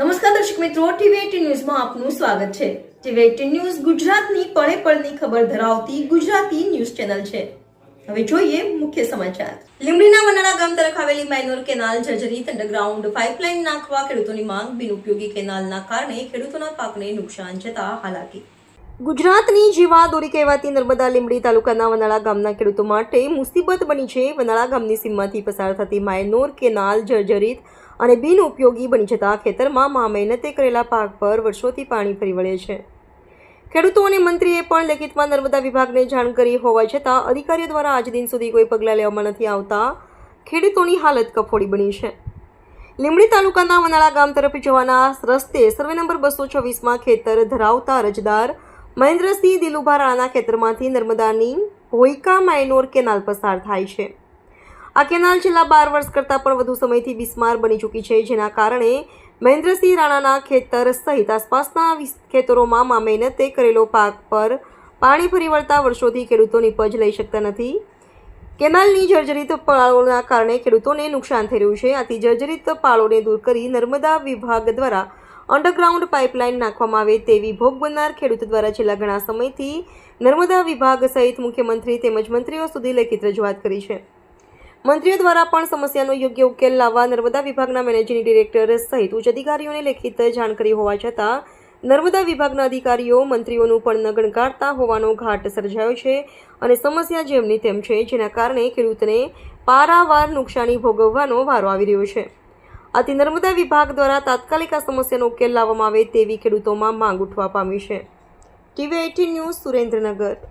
નમસ્કાર દર્શક મિત્રો, ટીવી ન્યૂઝમાં આપનું સ્વાગત છે. ટીવી ન્યૂઝ ગુજરાતની પળે પળની ખબર ધરાવતી ગુજરાતી ન્યૂઝ ચેનલ છે. હવે જોઈએ મુખ્ય સમાચાર. લીંબડીના વનાળા ગામ તરફ આવેલી માઇનોર કેનાલ જર્જરિત અંડરગ્રાઉન્ડ પાઇપલાઇન નાખવા ખેડૂતોની માંગ, બિનઉપયોગી કેનાલના કારણે ખેડૂતોના પાકને નુકસાન જતા હાલાકી. ગુજરાતની જીવાદોરી કહેવાતી નર્મદા લીંબડી તાલુકાના વનાળા ગામના ખેડૂતો માટે મુસીબત બની છે. વનાળા ગામની સીમમાંથી પસાર થતી માયનોર કેનાલ જર્જરિત અને બિનઉપયોગી બની જતા ખેતરમાં મા મહેનતે કરેલા પાક પર વર્ષોથી પાણી ફરી વળે છે. ખેડૂતો અને મંત્રીએ પણ લેખિતમાં નર્મદા વિભાગને જાણ કરી હોવા છતાં અધિકારીઓ દ્વારા આજ દિન સુધી કોઈ પગલાં લેવામાં નથી આવતા. ખેડૂતોની હાલત કફોડી બની છે. લીંબડી તાલુકાના વનાળા ગામ તરફ જવાના રસ્તે સર્વે નંબર બસો છવ્વીસમાં ખેતર ધરાવતા અરજદાર મહેન્દ્રસિંહ દિલુભા રાણાના ખેતરમાંથી નર્મદાની હોઈકા માઇનોર કેનાલ પસાર થાય છે. આ કેનાલ છેલ્લા બાર વર્ષ કરતાં પણ વધુ સમયથી બિસ્માર બની ચૂકી છે, જેના કારણે મહેન્દ્રસિંહ રાણાના ખેતર સહિત આસપાસના ખેતરોમાં મા મહેનતે કરેલો પાક પર પાણી ફરી વળતા વર્ષોથી ખેડૂતો નિપજ લઈ શકતા નથી. કેનાલની જર્જરિત પાળોના કારણે ખેડૂતોને નુકસાન થઈ રહ્યું છે. આથી જર્જરિત પાળોને દૂર કરી નર્મદા વિભાગ દ્વારા અંડરગ્રાઉન્ડ પાઇપલાઇન નાખવામાં આવે તેવી ભોગ બનનાર ખેડૂત દ્વારા છેલ્લા ઘણા સમયથી નર્મદા વિભાગ સહિત મુખ્યમંત્રી તેમજ મંત્રીઓ સુધી લેખિત રજૂઆત કરી છે. મંત્રીઓ દ્વારા પણ સમસ્યાનો યોગ્ય ઉકેલ લાવવા નર્મદા વિભાગના મેનેજિંગ ડિરેક્ટર સહિત ઉચ્ચ અધિકારીઓને લેખિત જાણ કરી હોવા છતાં નર્મદા વિભાગના અધિકારીઓ મંત્રીઓનું પણ ન ગણકારતા હોવાનો ઘાટ સર્જાયો છે અને સમસ્યા જેમની તેમ છે જેના કારણે ખેડૂતને પારાવાર નુકસાની ભોગવવાનો વારો આવી રહ્યો છે. આથી નર્મદા વિભાગ દ્વારા તાત્કાલિક આ સમસ્યાનો ઉકેલ લાવવામાં આવે તેવી ખેડૂતોમાં માંગ ઉઠવા પામી છે. TV eighteen news Surendranagar.